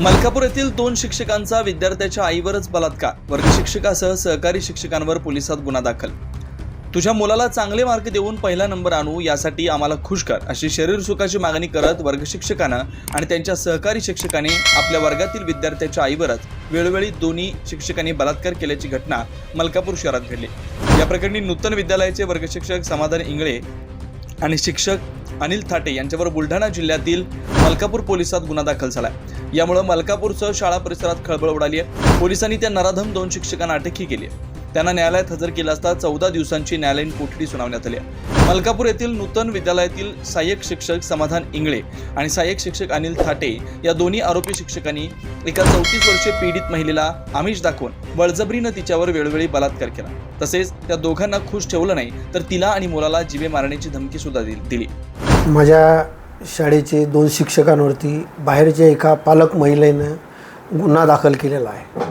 मलकापूर येथील दोन शिक्षकांचा विद्यार्थ्याच्या आईवरच बलात्कार. वर्गशिक्षकासह सहकारी शिक्षकांवर पोलिसात गुन्हा दाखल. तुझ्या मुलाला चांगले मार्क देऊन पहिला नंबर आणू यासाठी आम्हाला खुश कर अशी शरीर सुखाची मागणी करत वर्गशिक्षकानं आणि त्यांच्या सहकारी शिक्षकाने आपल्या वर्गातील विद्यार्थ्याच्या आईवरच वेळोवेळी दोन्ही शिक्षकांनी बलात्कार केल्याची घटना मलकापूर शहरात घडली. या प्रकरणी नूतन विद्यालयाचे वर्गशिक्षक समाधान इंगळे आणि शिक्षक अनिल थाटे यांच्यावर बुलढाणा जिल्ह्यातील मलकापूर पोलिसात गुन्हा दाखल झाला यामुळे मलकापूरसह शाळा परिसरात खळबळ उडाली आहे. पोलिसांनी त्या नराधम दोन शिक्षकांना अटकही केली आहे. त्यांना न्यायालयात हजर केलं असता चौदा दिवसांची न्यायालयीन कोठडी सुनावण्यात आली मलकापूर येथील नूतन विद्यालयातील सहाय्यक शिक्षक समाधान इंगळे आणि सहाय्यक शिक्षक अनिल थाटे या दोन्ही आरोपी शिक्षकांनी एका चौतीस वर्षीय पीडित महिलेला आमिष दाखवून बळजबरीनं तिच्यावर वेळोवेळी बलात्कार केला. तसेच त्या दोघांना खुश ठेवलं नाही तर तिला आणि मुलाला जीवे मारण्याची धमकी सुद्धा दिली. माझ्या शाळेचे दोन शिक्षकांवरती बाहेरच्या एका पालक महिलेनं गुन्हा दाखल केलेला आहे.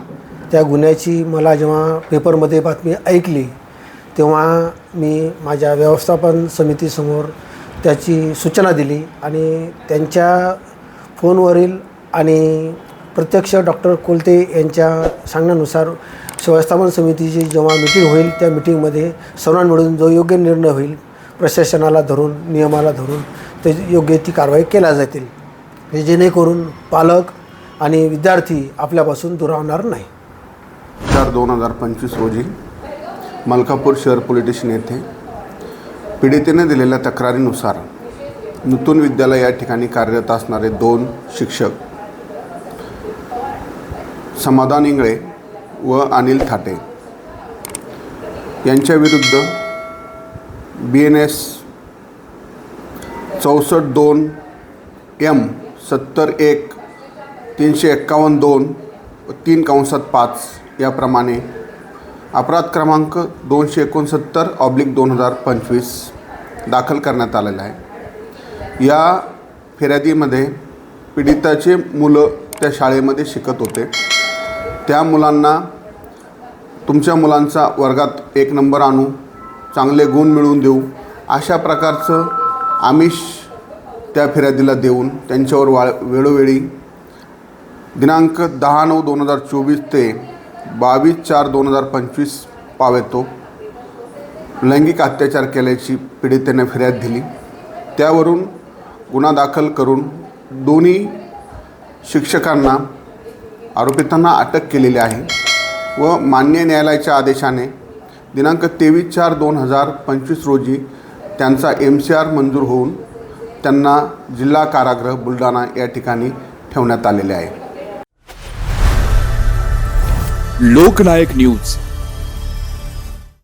त्या गुन्ह्याची मला जेव्हा पेपरमध्ये बातमी ऐकली तेव्हा मी माझ्या व्यवस्थापन समितीसमोर त्याची सूचना दिली आणि त्यांच्या फोनवरील आणि प्रत्यक्ष डॉक्टर कोलते यांच्या सांगण्यानुसार व्यवस्थापन समितीची जेव्हा मिटिंग होईल त्या मिटिंगमध्ये सर्वांना मिळून जो योग्य निर्णय होईल प्रशासनाला धरून नियमाला धरून ते योग्य ती कारवाई केल्या जातील. हे जेणेकरून पालक आणि विद्यार्थी आपल्यापासून दुरावणार नाही चार दोन हजार पंचवीस रोजी मलकापूर शहर पोलीस स्टेशन येथे पीडितेने दिलेल्या तक्रारीनुसार नूतन विद्यालय या ठिकाणी कार्यरत असणारे दोन शिक्षक समाधान इंगळे व अनिल थाटे यांच्या विरुद्ध बी एन एस चौसष्ट दोन एम सत्तर एक तीनशे एक्कावन्न दोन व तीन कंसात पाच याप्रमाणे अपराध क्रमांक दोनशे एकोणसत्तर ऑब्लिक दोन हजार पंचवीस दाखल करण्यात आलेला आहे. या फिर्यादीमध्ये पीडिताचे मुलं त्या शाळेमध्ये शिकत होते. त्या मुलांना तुमच्या मुलांचा वर्गात एक नंबर आणू चांगले गुण मिळवून देऊ अशा प्रकारचं आमिष त्या फिर्यादीला देऊन त्यांच्यावर वा वेळोवेळी दिनांक दहा नऊ दोन हजार चोवीस ते बावीस चार दोन हजार पंचवीस पावेतो लैंगिक अत्याचार केल्याची पीडितेने फिर्याद दिली. त्यावरून गुन्हा दाखल करून दोन्ही शिक्षकांना आरोपितांना अटक केलेली आहे व मान्य न्यायालयाच्या आदेशाने दिनांक तेवीस चार दोन हजार पंचवीस रोजी त्यांचा एम सी आर मंजूर होऊन त्यांना जिल्हा कारागृह बुलढाणा या ठिकाणी ठेवण्यात आलेले आहे. लोकनायक न्यूज.